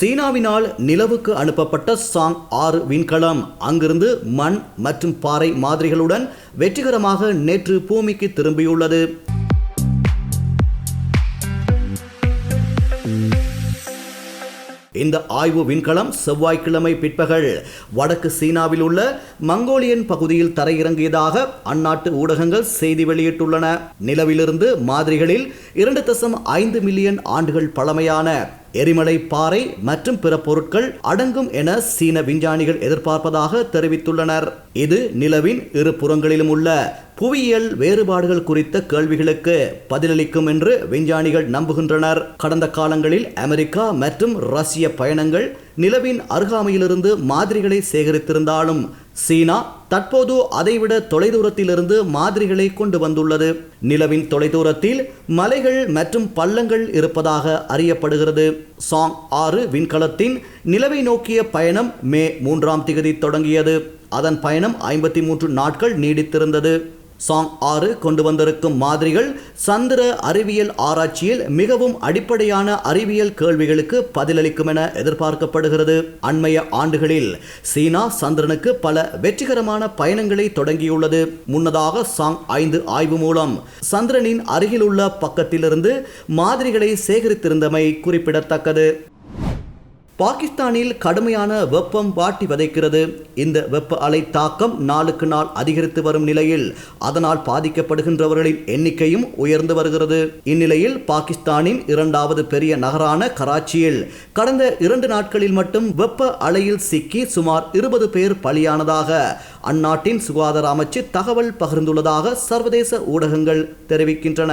சீனாவினால் நிலவுக்கு அனுப்பப்பட்ட சாங் ஆறு விண்கலம். அங்கிருந்து மண் மற்றும் பாறை மாதிரிகளுடன் வெற்றிகரமாக நேற்று பூமிக்கு திரும்பியுள்ளது. இந்த ஆய்வு விண்கலம் செவ்வாய்க்கிழமை பிற்பகல் வடக்கு சீனாவில் உள்ள மங்கோலியன் பகுதியில் தரையிறங்கியதாக அந்நாட்டு ஊடகங்கள் செய்தி வெளியிட்டுள்ளன. நிலவிலிருந்து மாதிரிகளில் இரண்டு தசம் ஐந்து மில்லியன் ஆண்டுகள் பழமையான எரிமலை பாறை மற்றும் பிற பொருட்கள் அடங்கும் என சீன விஞ்ஞானிகள் எதிர்பார்ப்பதாக தெரிவித்துள்ளனர். இது நிலவின் இரு புறங்களிலும் உள்ள புவியியல் வேறுபாடுகள் குறித்த கேள்விகளுக்கு பதிலளிக்கும் என்று விஞ்ஞானிகள் நம்புகின்றனர். கடந்த காலங்களில் அமெரிக்கா மற்றும் ரஷ்ய பயணங்கள் நிலவின் அருகாமையிலிருந்து மாதிரிகளை சேகரித்திருந்தாலும் சீனா தற்போது அதைவிட தொலைதூரத்திலிருந்து மாதிரிகளை கொண்டு வந்துள்ளது. நிலவின் தொலைதூரத்தில் மலைகள் மற்றும் பள்ளங்கள் இருப்பதாக அறியப்படுகிறது. சாங் ஆறு விண்கலத்தின் நிலவை நோக்கிய பயணம் மே மூன்றாம் திகதி தொடங்கியது. அதன் பயணம் ஐம்பத்தி மூன்று நாட்கள் நீடித்திருந்தது. சாங் ஆறு கொண்டு வந்திருக்கும் மாதிரிகள் சந்திர அறிவியல் ஆராய்ச்சியில் மிகவும் அடிப்படையான அறிவியல் கேள்விகளுக்கு பதிலளிக்கும் என எதிர்பார்க்கப்படுகிறது. அண்மைய ஆண்டுகளில் சீனா சந்திரனுக்கு பல வெற்றிகரமான பயணங்களை தொடங்கியுள்ளது. முன்னதாக சாங் ஐந்து ஆய்வு மூலம் சந்திரனின் அருகிலுள்ள பக்கத்திலிருந்து மாதிரிகளை சேகரித்திருந்தமை குறிப்பிடத்தக்கது. பாகிஸ்தானில் கடுமையான வெப்பம் வாட்டி வதைக்கிறது. இந்த வெப்ப அலை தாக்கம் நாளுக்கு நாள் அதிகரித்து வரும் நிலையில் அதனால் பாதிக்கப்படுகின்றவர்களின் எண்ணிக்கையும் உயர்ந்து வருகிறது. இந்நிலையில் பாகிஸ்தானின் இரண்டாவது பெரிய நகரான கராச்சியில் கடந்த இரண்டு நாட்களில் மட்டும் வெப்ப அலையில் சிக்கி சுமார் இருபது பேர் பலியானதாக அந்நாட்டின் சுகாதார அமைச்சு தகவல் பகிர்ந்துள்ளதாக சர்வதேச ஊடகங்கள் தெரிவிக்கின்றன.